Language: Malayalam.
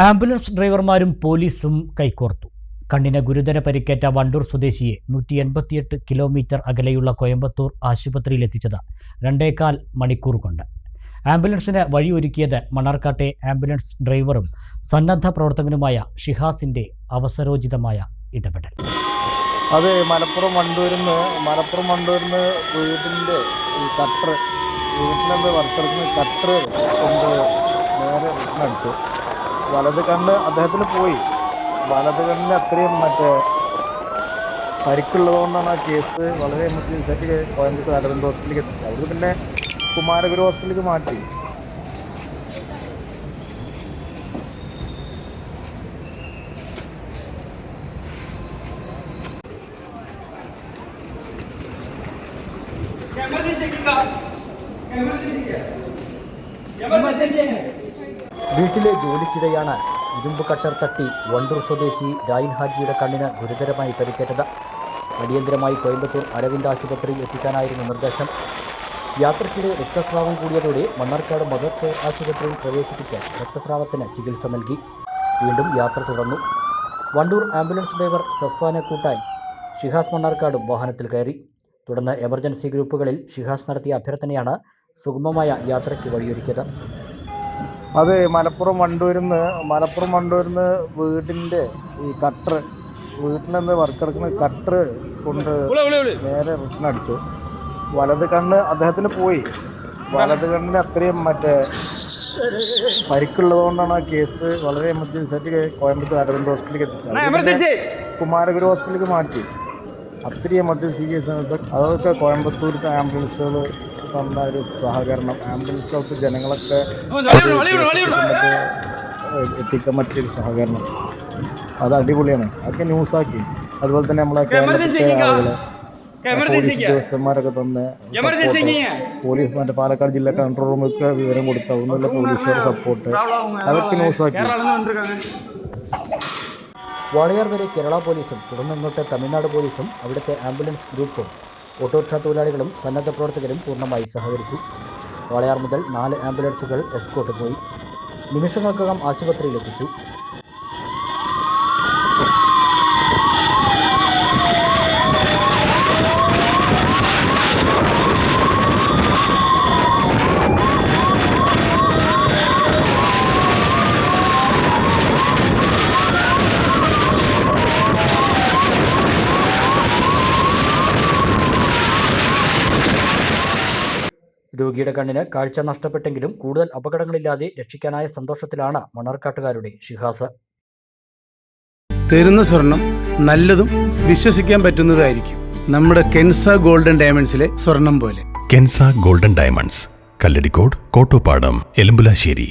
ആംബുലൻസ് ഡ്രൈവർമാരും പോലീസും കൈകോർത്തു. കണ്ണിന് ഗുരുതര പരിക്കേറ്റ വണ്ടൂർ സ്വദേശിയെ നൂറ്റി എൺപത്തിയെട്ട് കിലോമീറ്റർ അകലെയുള്ള കോയമ്പത്തൂർ ആശുപത്രിയിൽ എത്തിച്ചത് രണ്ടേകാൽ മണിക്കൂർ കൊണ്ട്. ആംബുലൻസിന് വഴിയൊരുക്കിയത് മണ്ണാർക്കാട്ടെ ആംബുലൻസ് ഡ്രൈവറും സന്നദ്ധ പ്രവർത്തകനുമായ ഷിഹാസിന്റെ അവസരോചിതമായ ഇടപെടൽ. അതെ മലപ്പുറം വണ്ടൂരിൽ നിന്ന് മലപ്പുറം വണ്ടൂരിൽ നിന്ന് വീടിന്റെ കട്ടർ വീട്ടിലെ വർക്കറിന് കട്ടർ കൊണ്ട് നേരെ അടിച്ചു വലത് കണ്ണ് അദ്ദേഹത്തിന് പോയി. വലത് കണ്ണിന് അത്രയും മറ്റേ പരിക്കുള്ളതുകൊണ്ടാണ് ആ കേസ് വളരെ എമർജൻസിയായിട്ട് കോയമ്പത്തൂർ അരവിന്ദ് ഹോസ്പിറ്റലിലേക്ക് എത്തിച്ചത്. അവിടെ പിന്നെ കുമാരഗുരു ഹോസ്പിറ്റലിലേക്ക് മാറ്റി. വീട്ടിലെ ജോലിക്കിടെയാണ് ഇരുമ്പ് കട്ടർ തട്ടി വണ്ടൂർ സ്വദേശി രായിൻ ഹാജിയുടെ കണ്ണിന് ഗുരുതരമായി പരിക്കേറ്റത്. അടിയന്തരമായി കോയമ്പത്തൂർ അരവിന്ദ് ആശുപത്രിയിൽ എത്തിക്കാനായിരുന്നു നിർദ്ദേശം. യാത്രയ്ക്കിടെ രക്തസ്രാവം കൂടിയതോടെ മണ്ണാർക്കാട് മദർ കെയർ ആശുപത്രിയിൽ പ്രവേശിപ്പിച്ച് രക്തസ്രാവത്തിന് ചികിത്സ നൽകി. വീണ്ടും യാത്ര തുടർന്നു. വണ്ടൂർ ആംബുലൻസ് ഡ്രൈവർ സഫാനെ കൂട്ടായി ഷിഹാസ് മണ്ണാർക്കാടും വാഹനത്തിൽ കയറി. തുടർന്ന് എമർജൻസി ഗ്രൂപ്പുകളിൽ ഷിഹാസ് നടത്തിയ അഭ്യർത്ഥനയാണ് സുഗമമായ യാത്രയ്ക്ക് വഴിയൊരുക്കിയത്. അത് മലപ്പുറം വണ്ടൂരിൽ നിന്ന് മലപ്പുറം വണ്ടൂരിൽ നിന്ന് വീടിന്റെ ഈ കട്ടർ വീട്ടിലെന്ത് വർക്കെടുക്കുന്ന കട്ടർ കൊണ്ട് നേരെ റിട്ടൺ അടിച്ചു. വലത് കണ്ണ് അദ്ദേഹത്തിന് പോയി. വലത് കണ്ണിന് അത്രയും മറ്റേ പരിക്കുള്ളതുകൊണ്ടാണ് ആ കേസ് വളരെ എമർജൻസിയായിട്ട് കോയമ്പത്തൂർ അരവിന്ദ് ഹോസ്പിറ്റലിലേക്ക് എത്തിച്ചത്. കുമാരഗുരു ഹോസ്പിറ്റലിലേക്ക് മാറ്റി. അത്രയും എമർജൻസി കേസ് അതൊക്കെ കോയമ്പത്തൂരത്തെ ആംബുലൻസുകൾ തന്ന ഒരു സഹകരണം. ആംബുലൻസ് ഹൗസ് ജനങ്ങളൊക്കെ എത്തിക്കാൻ പറ്റിയൊരു സഹകരണം. അത് അടിപൊളിയാണ്. അതൊക്കെ ന്യൂസാക്കി അതുപോലെ തന്നെ നമ്മളെ കേരളത്തിലെ ആളുകളെ പോലീസ് ഉദ്യോഗസ്ഥന്മാരൊക്കെ തന്ന് പോലീസ് മറ്റേ പാലക്കാട് ജില്ലാ കൺട്രോൾ റൂമൊക്കെ വിവരം കൊടുത്ത അതുകൊണ്ടുള്ള പോലീസുകാരുടെ സപ്പോർട്ട് അതൊക്കെ ന്യൂസാക്കി വാളയാർ വരെ കേരള പോലീസും തുടർന്നിങ്ങോട്ട് തമിഴ്നാട് പോലീസും അവിടുത്തെ ആംബുലൻസ് ഗ്രൂപ്പും ഓട്ടോറിക്ഷ തൊഴിലാളികളും സന്നദ്ധ പ്രവർത്തകരും പൂർണമായി സഹകരിച്ചു. വാളയാർ മുതൽ നാല് ആംബുലൻസുകൾ എസ്കോട്ട് പോയി. നിമിഷങ്ങൾക്കകം ആശുപത്രിയിൽ രോഗിയുടെ കണ്ണിന് കാഴ്ച നഷ്ടപ്പെട്ടെങ്കിലും കൂടുതൽ അപകടങ്ങളില്ലാതെ രക്ഷിക്കാനായ സന്തോഷത്തിലാണ് മണർക്കാട്ടുകാരുടെ ഷിഹാസ് തരുന്ന സ്വർണം നല്ലതും വിശ്വസിക്കാൻ പറ്റുന്നതായിരിക്കും നമ്മുടെ കെൻസ ഗോൾഡൻ ഡയമണ്ട്സിലെ സ്വർണം പോലെ. Kenza golden diamonds Kalladikode Kottopadam Elumbulassery.